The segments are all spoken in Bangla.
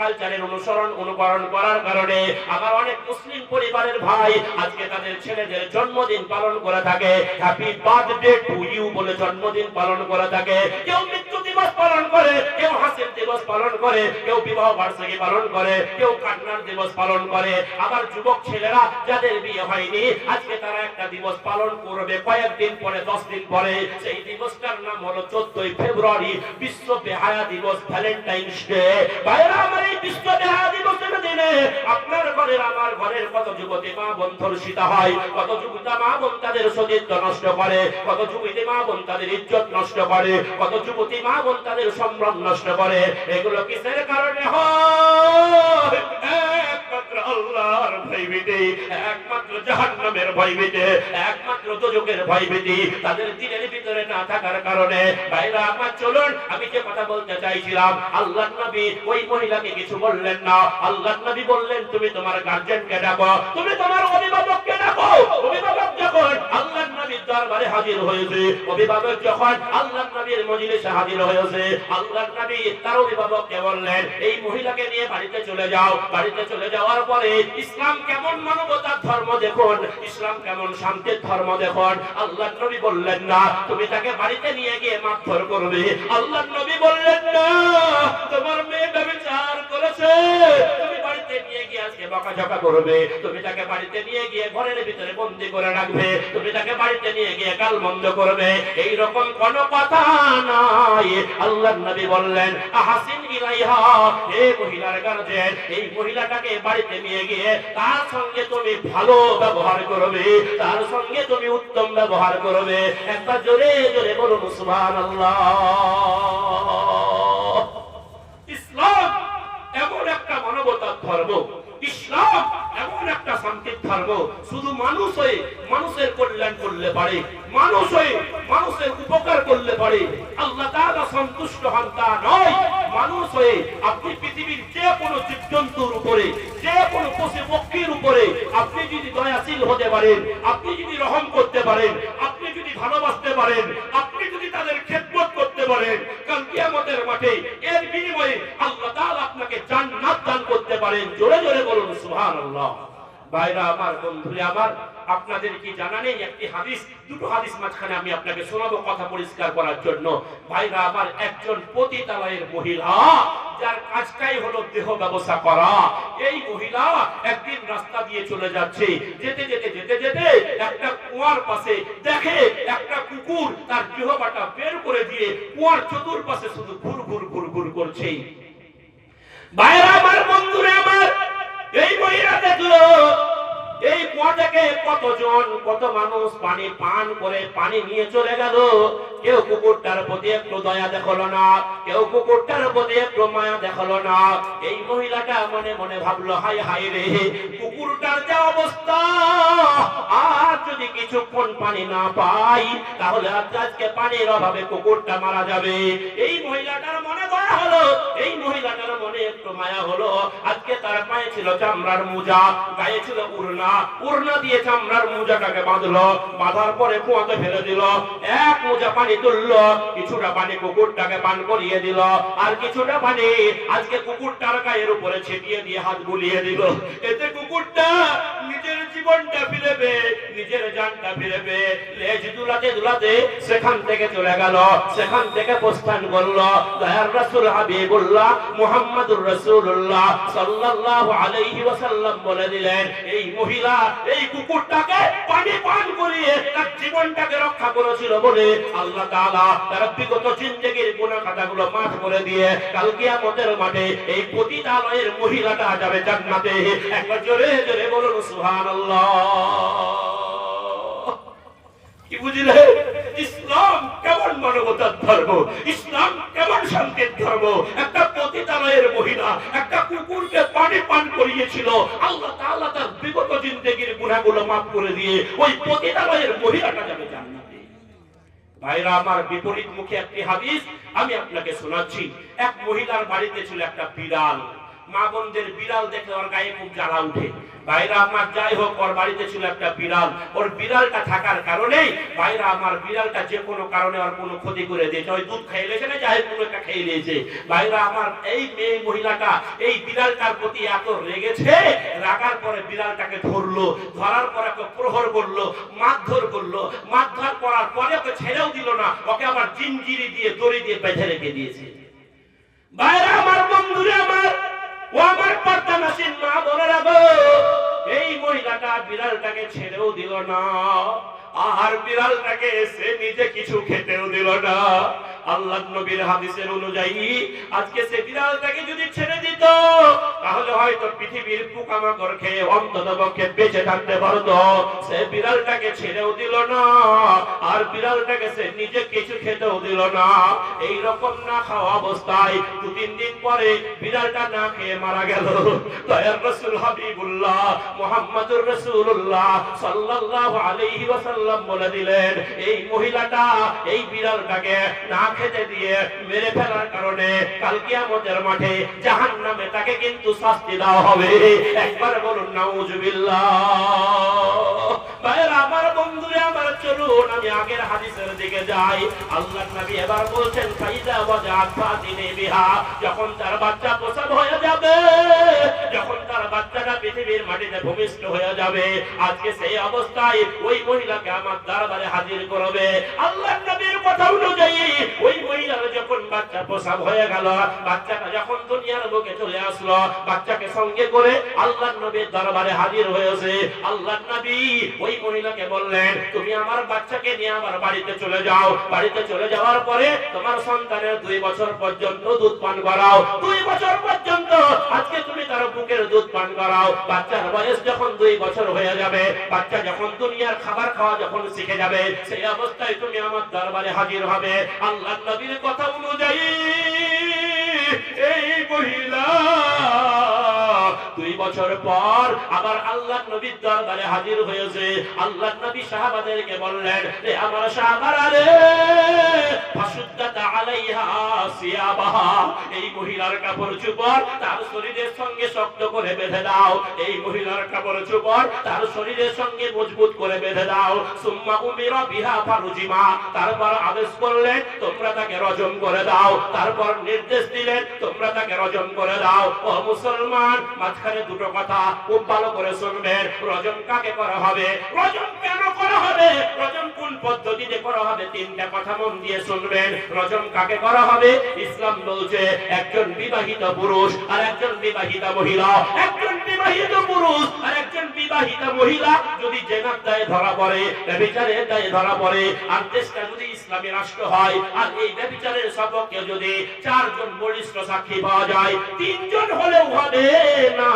কালচারের অনুসরণ, অনুকরণ করার কারণে আবার অনেক মুসলিম পরিবারের ভাই আজকে তাদের ছেলেদের জন্মদিন পালন করে থাকে। হ্যাপি বার্থডে টু ইউ বলে জন্মদিন পালন করে থাকে। কেউ দিবস পালন করে, কেউ হাসির দিবস পালন করে, কেউ বিবাহ বার্ষিকী পালন করে, কেউ কান্নার দিবস পালন করে। আবার যুবক ছেলেরা, যাদের বিয়ে হয়নি, আজকে তারা একটা দিবস পালন করবে কয়েকদিন পরে দশ দিন পরে। সেই দিবসটার নাম হলো চোদ্দই ফেব্রুয়ারি, বিশ্ব বেহায়া দিবস ভ্যালেন্টাইন্স ডে। বাইরে আমার এই বিশ্ব বেহায়া দিবসের দিনে আপনার ঘরের, আমার ঘরের কত যুবতী মা বোন ধর্ষিতা হয়, কত যুবতা মা বোন তাদের সতীত্ব নষ্ট করে, কত যুবতী মা বোন তাদের ইজ্জত নষ্ট করে, কত যুবতী মা বোন তাদের সম্ভ্রম নষ্ট করে। এগুলো কিসের কারণে হয়? আল্লাহর ভয়ভীতি, একমাত্র জাহান্নামের ভয়ভীতি, একমাত্র দোজকের ভয়ভীতি তাদের দিনের ভিতরে না থাকার কারণে। ভাইরা, আমার চলুন, আমি যে কথা বলতে চাইছিলাম আল্লাহ নবী ওই মহিলাকে কিছু বললেন না। আল্লাহ নবী বললেন, তুমি তোমার গার্জেনকে ডাকো, তুমি তোমার অভিভাবককে ডাকো, অভিভাবক যখন আল্লাহ দরবারে হাজির হয়েছে। অভিভাবক যখন আল্লাহ নবীর মজলিসে হাজির হয়েছে আল্লাহ নবী তার অভিভাবককে বললেন, এই মহিলাকে নিয়ে বাড়িতে চলে যাও। বাড়িতে চলে যাওয়ার পরে ইসলাম কেমন মানবতার ধর্ম দেখুন? ইসলাম কেমন শান্তির ধর্ম দেখুন? আল্লাহ নবী বললেন, না, তুমি তাকে বাড়িতে নিয়ে গিয়ে মারধর করবে। আল্লাহ নবী বললেন, না, তোমার মেয়ে ব্যবচার করেছে। বাড়িতে নিয়ে গিয়ে আজকে বকাঝকা করবে। তুমি তাকে বাড়িতে নিয়ে গিয়ে ঘরের ভিতরে বন্দি করে রাখবে। তুমি তাকে বাড়িতে নিয়ে গিয়ে গাল বন্ধ করবে। এই রকম কোন কথা নাই। নবী বললেন ইলাইহা, হে মহিলার গার্জেন, এই মহিলাটাকে বাড়িতে নিয়ে গিয়ে তার সঙ্গে তুমি ভালো ব্যবহার করবে। তার সঙ্গে তুমি উত্তম ব্যবহার করবে। একবার জোরে জোরে বলুন, সুবহানাল্লাহ ইসলাম এমন একটা মানবতার ধর্ম ইসলাম এমন একটা শান্তির ধর্ম শুধু হয়ে মানুষের কল্যাণ করলে পারে। মানুষ হয়ে মানুষের উপকার করলে পারে। আল্লাহ সন্তুষ্ট হন তা নয়। মানুষ হয়ে আপনি পৃথিবীর যে কোনো জীবজন্তুর উপরে যে কোনো পশু পক্ষীর উপরে আপনি যদি দয়াশীল হতে পারেন, আপনি যদি রহম করতে পারেন, আপনি যদি ভালোবাসতে পারেন, আপনি যদি তাদের খেদমত করতে পারেন, কাল কিয়ামতের মাঠে এর বিনিময়ে আল্লাহ আপনাকে জান্নাত দান করতে পারেন। জোরে জোরে বলুন, সুবহানাল্লাহ। ভাইরা আমার, বন্ধুরা আমার, আপনাদের কি জানা নেই? একটি হাদিস, দুটো হাদিস মাঝখানে আমি আপনাকে শোনাবো কথা পরিষ্কার করার জন্য। ভাইরা আমার, একজন পতিতালয়ের মহিলা, যার কাজটাই হলো দেহ ব্যবসা করা। এই মহিলা একদিন রাস্তা দিয়ে চলে যাচ্ছে। যেতে যেতে যেতে যেতে একটা কুয়ার পাশে দেখে একটা কুকুর তার জিহবাটা বের করে দিয়ে কুয়ার চতুর্পাশে শুধু ঘুর ঘুর ঘুর ঘুর করছে। ভাইরা আমার, বন্ধুরা আমার এই মহিলা দেখল, এই কুয়া থেকে কতজন, কত মানুষ পানি পান করে পানি নিয়ে চলে গেল। কেউ কুকুরটার প্রতি একটু দয়া দেখাল না, কেউ কুকুরটার প্রতি একটু মায়া দেখাল না। এই মহিলাটা মনে মনে ভাবলো, হাই হাই রে, কুকুরটার যে অবস্থা। আর যদি কিছুক্ষণ পানি না পাই, তাহলে আজ আজকে পানির অভাবে কুকুরটা মারা যাবে। এই মহিলাটার মনে দয়া হলো, এই মহিলাটার মনে একটু মায়া হলো। আজকে তার পায়ে ছিল চামড়ার মোজা, গায়ে ছিল উড়না। উড়না দিয়ে চামড়ার মোজাটাকে বাঁধলো, বাঁধার পরে কুয়াতে ফেলে দিল। এক মোজা পানি তুললো, কিছুটা পানি কুকুরটাকে পান করিয়ে দিল। আর কিছুটা পানি আজকে কুকুরটার গায়ের উপরে ছিটিয়ে দিয়ে হাত বুলিয়ে দিল। এতে কুকুরটা নিজের জীবনটা ফিরেবে, নিজের জানটা ফিরেবে। লেজ দুলাতে দুলাতে সেখান থেকে চলে গেল, সেখান থেকে প্রস্থান করল। দয়ার রাসূল হাবিবুল্লাহ মুহাম্মদুর রাসূলুল্লাহ সাল্লাল্লাহু আলাইহি ওয়াসাল্লাম বলে দিলেন, এই মহিলা, এই কুকুরটাকে পানি পান করিয়ে তার জীবনটাকে রক্ষা করেছিল বলে আল্লাহ তাআলা তার বিগত গুনাহ খাতাগুলো মাফ করে দিয়ে কাল কিয়ামতের মাঠে এই পতিতালয়ের মহিলাটা যাবে জান্নাতে। একবার জোরে জোরে বলুন, সুবহানাল্লাহ। কি বুঝলে? ইসলাম কেমন মানবতার ধর্ম? ইসলাম কেমন শান্তির ধর্ম? একটা পতিতালয়ের মহিলা একটা কুকুরকে পানি পান করিয়েছিল। আল্লাহ তাআলা তার বিগত জিন্দেগীর গুনাহগুলো মাফ করে দিয়ে ওই পতিতালয়ের মহিলাটা যাবে ভাইরা, আমার বিপরীত মুখে একটি হাদিস আমি আপনাকে শোনাচ্ছি। এক মহিলার বাড়িতে ছিল একটা বিড়াল। মা বোনদের বিড়াল দেখলে ওর গায়ে খুব জ্বালা উঠে। বাইরা আমার যাই হোক, ওর বাড়িতে ছিল একটা বিড়াল। ওর বিড়ালটা থাকার কারণেই বাইরা আমার বিড়ালটা যে কোনো কারণে ওর কোনো ক্ষতি করে দিয়েছে। ওই দুধ খেয়ে লেছে না, যাই কোনো একটা খেয়ে নিয়েছে। বাইরা আমার এই মেয়ে মহিলাটা, এই বিড়ালটার প্রতি এত রেগেছে, রাগার পরে বিড়ালটাকে ধরলো, ধরার পরে ওকে প্রহর করল, মারধর করল। মারধর করার পরে ওকে ছেড়েও দিল না, ওকে আবার জিনজিরি দিয়ে, দড়ি দিয়ে বেঁধে রেখে দিয়েছে। বাইরে আমার বন্ধুরে আমার এই মহিলাটা বিড়ালটাকে ছেড়েও না। আর বিড়ালটাকে নিজে কিছু খেতেও না। আল্লাহ নবীর হাদিসের অনুযায়ী আজকে সে বিড়ালটাকে যদি ছেড়ে দিত হয়তো পৃথিবীর পোকামাকড় খেয়ে অন্তত পক্ষে বেঁচে থাকতে পারতো। সে বিড়ালটাকে ছেড়েও দিল না, আর বিড়ালটাকে সে নিজে কিছু খেতেও দিল না। এই রকম না খাওয়া অবস্থায় দু তিন দিন পরে বিড়ালটা না খেয়ে মারা গেল। দয়ার রসুল হাবিবুল্লাহ, মোহাম্মদুর রসুল্লাহ সাল্লাল্লাহু আলাইহি ওয়াসাল্লাম বলে দিলেন, এই মহিলাটা এই বিড়ালটাকে না খেতে দিয়ে মেরে ফেলার কারণে কাল কিয়ামতের মাঠে জাহান্নামে তাকে কিন্তু শাস্তি দেওয়া হবে। একবার বলুন নাউজুবিল্লাহ আমার আজকে সেই অবস্থায় ওই মহিলাকে আমার দরবারে হাজির করবে। আল্লাহ নবীর কথা অনুযায়ী, ওই মহিলার যখন বাচ্চা প্রসব হয়ে গেল, বাচ্চাটা যখন দুনিয়ার বুকে চলে আসলো, বাচ্চাকে সঙ্গে করে আল্লাহ নবীর দরবারে হাজির হয়েছে। আল্লাহ নবী ওই মহিলাকে বললেন, তুমি আমার বাচ্চাকে নিয়ে আমার বাড়িতে চলে যাও। বাড়িতে চলে যাওয়ার পরে তোমার সন্তানের দুই বছর পর্যন্ত দুধ পান করাও। দুই বছর পর্যন্ত আজকে তুমি তার বুকের দুধ পান করাও। বাচ্চার বয়স যখন দুই বছর হয়ে যাবে, বাচ্চা যখন দুনিয়ার খাবার খাওয়া যখন শিখে যাবে, সেই অবস্থায় তুমি আমার দরবারে হাজির হবে। আল্লাহ নবীর কথা অনুযায়ী এই মহিলা দুই বছর পর আবার আল্লাহ নবীর দরবারে হাজির হয়েছে। আল্লাহ নবী সাহাবাদেরকে বললেন রে আমার সাহাবারা রে ফাসুদ্দাতা আলাইহা সিয়াবাহা, এই মহিলার কাপড় চোপড় তার শরীরের সঙ্গে শক্ত করে বেঁধে দাও। এই মহিলার কাপড় চোপড় তার শরীরের সঙ্গে মজবুত করে বেঁধে দাও। সুম্মা উমিরা বিহা ফারুজিমা, তারপর আদেশ করলেন, তোমরা তাকে রজম করে দাও। তারপর নির্দেশ দিলেন, তোমরা তাকে রজম করে দাও। ও মুসলমান মাঝখানে দুটো কথা খুব ভালো করে শুনবেন রজম কাকে করা হবে? রজম কেন করা হবে? রজম কোন পদ্ধতিতে করা হবে? তিনটা কথা মন দিয়ে শুনবেন রজম কাকে করা হবে? ইসলাম বলছে, একজন বিবাহিত পুরুষ আর একজন বিবাহিতা মহিলা। একজন বিবাহিত পুরুষ আর একজন বিবাহিতা মহিলা যদি জেনার দায়ে ধরা পড়ে, ব্যভিচারের দায়ে ধরা পড়ে, আর দেশটা যদি ইসলামী রাষ্ট্র হয়, আর এই ব্যভিচারের সপক্ষে যদি চারজন বলিষ্ঠ সাক্ষী পাওয়া যায়, তিনজন হলেও হবে। না।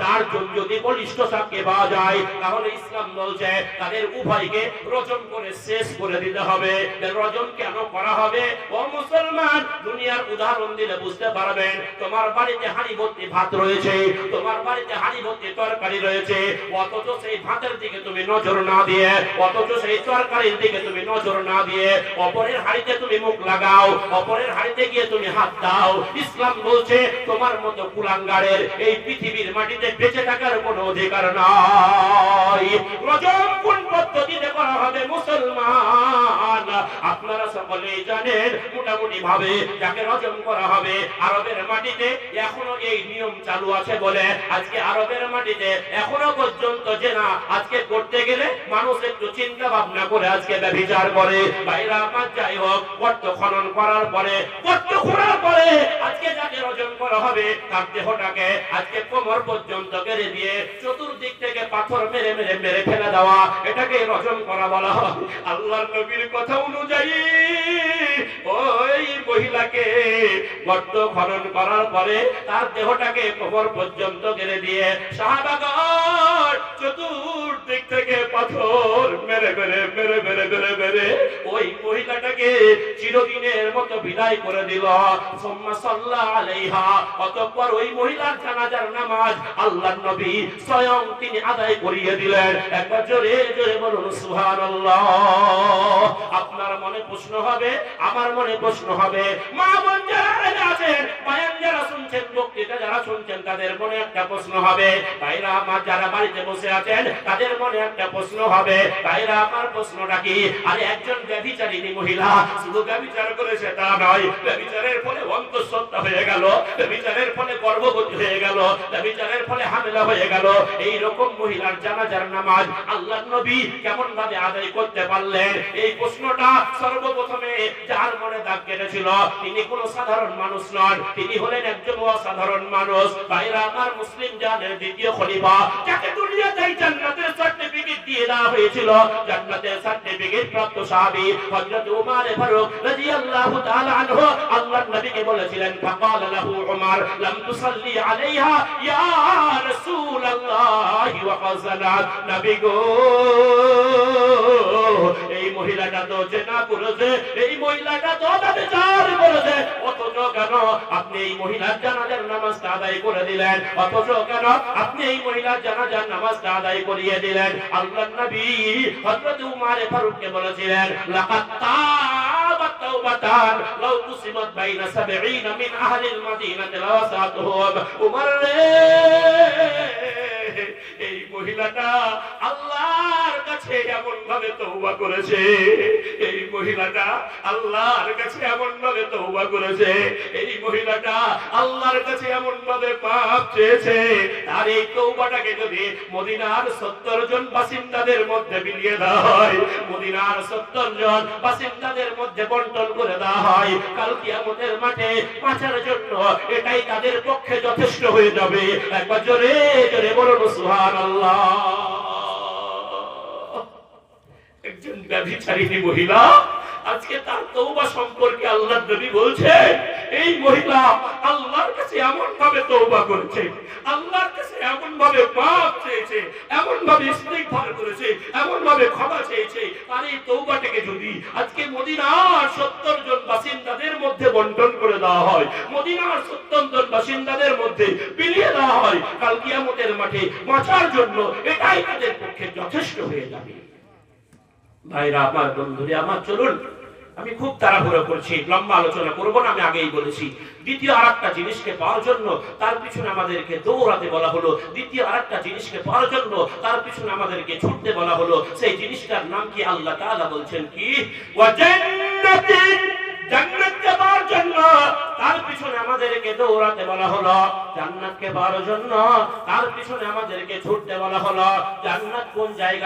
চারজন যদি বলিষ্ঠ সাক্ষী পাওয়া যায়, তাহলে ইসলাম বলছে, তাদের উভয়কে রজম করে শেষ করে দিতে হবে। রজম কেন করা হবে? ও মুসলমান, দুনিয়ার উদাহরণ দিলে বুঝতে পারবেন, তোমার বাড়িতে হাঁড়ি ভর্তি ভাত রয়েছে, তোমার বাড়িতে হাঁড়ি ভর্তি তরকারি রয়েছে, অথচ সেই ভাতের দিকে তুমি নজর না দিয়ে, অথচ সেই তরকারির দিকে তুমি নজর না দিয়ে, অপরের হাড়িতে তুমি মুখ লাগাও, অপরের হাড়িতে গিয়ে তুমি হাত দাও। ইসলাম বলছে, তোমার মতো কুলাঙ্গারের এই পৃথিবীর মাটিতে বেঁচে থাকার কোনো অধিকার নাই। রজম কোন পদ্ধতিতে করা হবে মুসলমান? আপনারা সকলেই জানেন মোটামুটি ভাবে যাকে রজম করা হবে, আরবের মাটিতে এখনও এই নিয়ম চালু আছে বলে আজকে আরবের মাটিতে এখনও পর্যন্ত যে না আজকে করতে গেলে মানুষ একটু চিন্তা ভাবনা করে আজকে ব্যবচার করে। বাইরা আমার যাই হোক, গর্ত খনন করার পরে, গর্ত খোঁড়ার পরে আজকে যাকে রজন করা হবে, তার দেহটাকে আজকে কোমর পর্যন্ত কেড়ে দিয়ে চতুর্দিক থেকে পাথর মেরে মেরে মেরে ফেলে দেওয়া, এটাকে রজন করা বলা হয়। আল্লাহর নবীর কথা অনুযায়ী ওই মহিলাকে গর্ত খনন করার পরে তার দেহটাকে কোমর পর্যন্ত গেড়ে দিয়ে শাহবাগর চতুর্দিক থেকে পাথর মেরে মেরে মেরে মেরে মেরে মেরে ওই মহিলাটাকে চিরদিনের মতো বিদায় করে দিল। সুম্মা সাল্লা আলাইহা, অতঃপর ওই মহিলার জানাজার নামাজ আল্লাহর নবী স্বয়ং তিনি আদায় করিয়ে দিলেন। একবার জোরে জোরে বলুন, সুবহানাল্লাহ। আপনার মনে প্রশ্ন হবে, আমার মনে প্রশ্ন হবে। মা বোন যারা আছেন যারা শুনছেন, বক্তৃতা যারা শুনছেন, তাদের মনে একটা প্রশ্ন হবে। আমার যারা বাড়িতে বসে আছেন, তাদের মনে একটা প্রশ্ন হবে। আমার প্রশ্নটা কি? আরে, একজন মহিলা, শুধু করেছে তা নয় ফলে হয়ে গেল ফলে গর্ভবতী হয়ে গেল ফলে হয়ে গেল। এই রকম মহিলার জানাজার নামাজ আল্লাহ নবী কেমন ভাবে আদায় করতে পারলেন? এই প্রশ্নটা সর্বপ্রথমে যার মনে দাগ কেটেছিল? তিনি কোনো সাধারণ মানুষ নন। তিনি হলেন একজন অসাধারণ মানুষ। বাইরা আমার মুসলিম জানের দ্বিতীয় খলিফা, যাকে দুনিয়াতে জান্নাতের সার্টিফিকেট দিয়ে দেওয়া হয়েছিল। জান্নাতের সার্টিফিকেট প্রাপ্ত সাহাবী হযরত উমর ফারুক রাদিয়াল্লাহু তাআলা আনহু আল্লাহর নবীকে বলেছিলেন, ফাকাল লাহু উমর, লাম তুসাল্লি আলাইহা, ইয়া রাসূলুল্লাহ ওয়া নবী গো। এই মহিলাটা তো জেনা করেছে, এই মহিলাটা তো ব্যভিচার করেছে। অথচ কেন আপনি এই মহিলার জানাজার নামাজটা আদায় করে দিলেন? অথচ কেন আপনি এই মহিলার জানাজার নামাজটা আদায় করিয়ে দিলেন? আল্লাহ নবী হযরত উমর ফারুককে বলেছিলেন লাকাত তাওবাতান, লাউ কুসিমাত বাইনা 70 মিন আহলিল মাদিনাতি লাওয়াসাতুহুম। উমর রে মহিলাটা আল্লাহর কাছে এমন ভাবে তওবা করেছে। এই মহিলাটা আল্লাহর কাছে এমন ভাবে তওবা করেছে। এই মহিলাটা আল্লাহর কাছে এমন ভাবে পাপ চেয়েছে। আর এই তওবাটাকে যদি মদিনার 70 জন বাসিন্দাদের মধ্যে বিলিয়ে দেওয়া হয়, মদিনার 70 জন বাসিন্দাদের মধ্যে বন্টন করে দেওয়া হয়, কাল কিয়ামতের মাঠে বাঁচার জন্য এটাই তাদের পক্ষে যথেষ্ট হয়ে যাবে। একবার জোরে জোরে বলুন, সুবহানাল্লাহ। একজন ব্যভিচারিণী মহিলা, আজকে তার তৌবা সম্পর্কে আল্লাহ নবী বলছে এই মহিলা আল্লাহর কাছে এমন ভাবে তৌবা করেছে, আল্লাহর কাছে এমন ভাবে পাপ চেয়েছে এমন ভাবে ইস্তিগফার করেছে এমন ভাবে ক্ষমা চেয়েছে আর এই তৌবাটাকে যদি আজকে মদিনার 70 জন বাসিন্দাদের মধ্যে বন্টন করে দেওয়া হয়, মদিনার 70 জন বাসিন্দাদের মধ্যে বিলিয়ে দেওয়া হয়, কাল কিয়ামতের মাঠে বাঁচার জন্য এটাই তাদের পক্ষে যথেষ্ট হয়ে যাবে। ভাইরা আমার বন্ধুরে, আমার চলুন, আমি খুব তাড়াহুড়ো করছি, লম্বা আলোচনা করব না, আমি আগেই বলেছি। দ্বিতীয় আর একটা জিনিসকে পাওয়ার জন্য তার পিছনে আমাদেরকে দৌড়াতে বলা হলো। দ্বিতীয় আর একটা জিনিসকে পাওয়ার জন্য তার পিছনে আমাদেরকে ছুটতে বলা হলো। সেই জিনিসটার নাম কি আল্লাহ তাআলা বলছেন কি? ওয়াজান্নাতিন জান্নাতকে পাওয়ার জন্য তার পিছনে আমাদেরকে দৌড়াতে বলা হলো। জান্নাতকে পাওয়ার জন্য তার পিছনে আমাদেরকে ছুটতে বলা হলো। জান্নাত কোন জায়গা